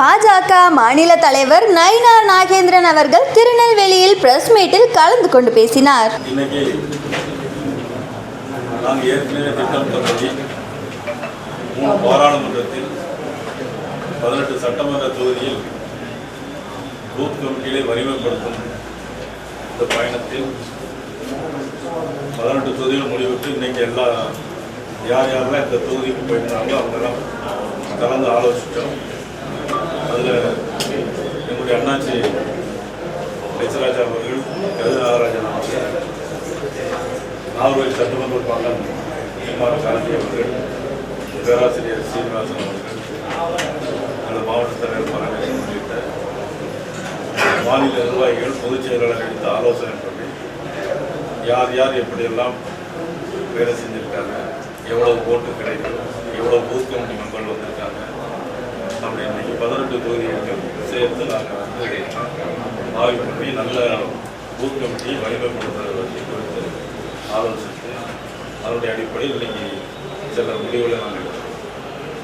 பாஜக மாநில தலைவர் நயினார் நாகேந்திரன் அவர்கள் திருநெல்வேலியில் பிரஸ் மீட்டில் கலந்து கொண்டு பேசினார். இன்னைக்கு பாராளுமன்றத்தில் பதினெட்டு சட்டமன்ற தொகுதியில் பூத் கமிட்டிகளை வலிமைப்படுத்தும் இந்த பயணத்தில் பதினெட்டு தொகுதிகள் முடிவுட்டு இன்னைக்கு எல்லா யார் யாரெல்லாம் இந்த தொகுதிக்கு போயிருந்தாங்களோ அவங்கெல்லாம் கலந்து ஆலோசித்தோம். எங்களுடைய அண்ணாச்சி லட்சராஜா அவர்கள் கருது நாகராஜன் அவர்கள் நாகர்கோவில் சட்டமன்ற உறுப்பினர் எம்ஆர் காந்தி அவர்கள் பேராசிரியர் சீனிவாசன் அவர்கள் அந்த மாவட்ட தலைவர் பரமேஸ்வரன் உள்ளிட்ட மாநில நிர்வாகிகள் பொதுச் செயலாளர் ஆலோசனை பண்ணி யார் யார் எப்படியெல்லாம் வேலை செஞ்சுருக்காங்க எவ்வளவு ஓட்டு கிடைக்கும் எவ்வளவு பூத் கமிட்டி மெம்பர்கள் வந்திருக்காங்க அப்படி இன்னைக்கு பதினெட்டு தொகுதிகள் சேர்த்து நாங்கள் வந்து ஆய்வு பண்ணி நல்ல ஊக்கமிட்டி கமிட்டியை குறித்து ஆலோசித்து அதனுடைய அடிப்படையில் இன்னைக்கு சில முடிவுகளை நாங்கள்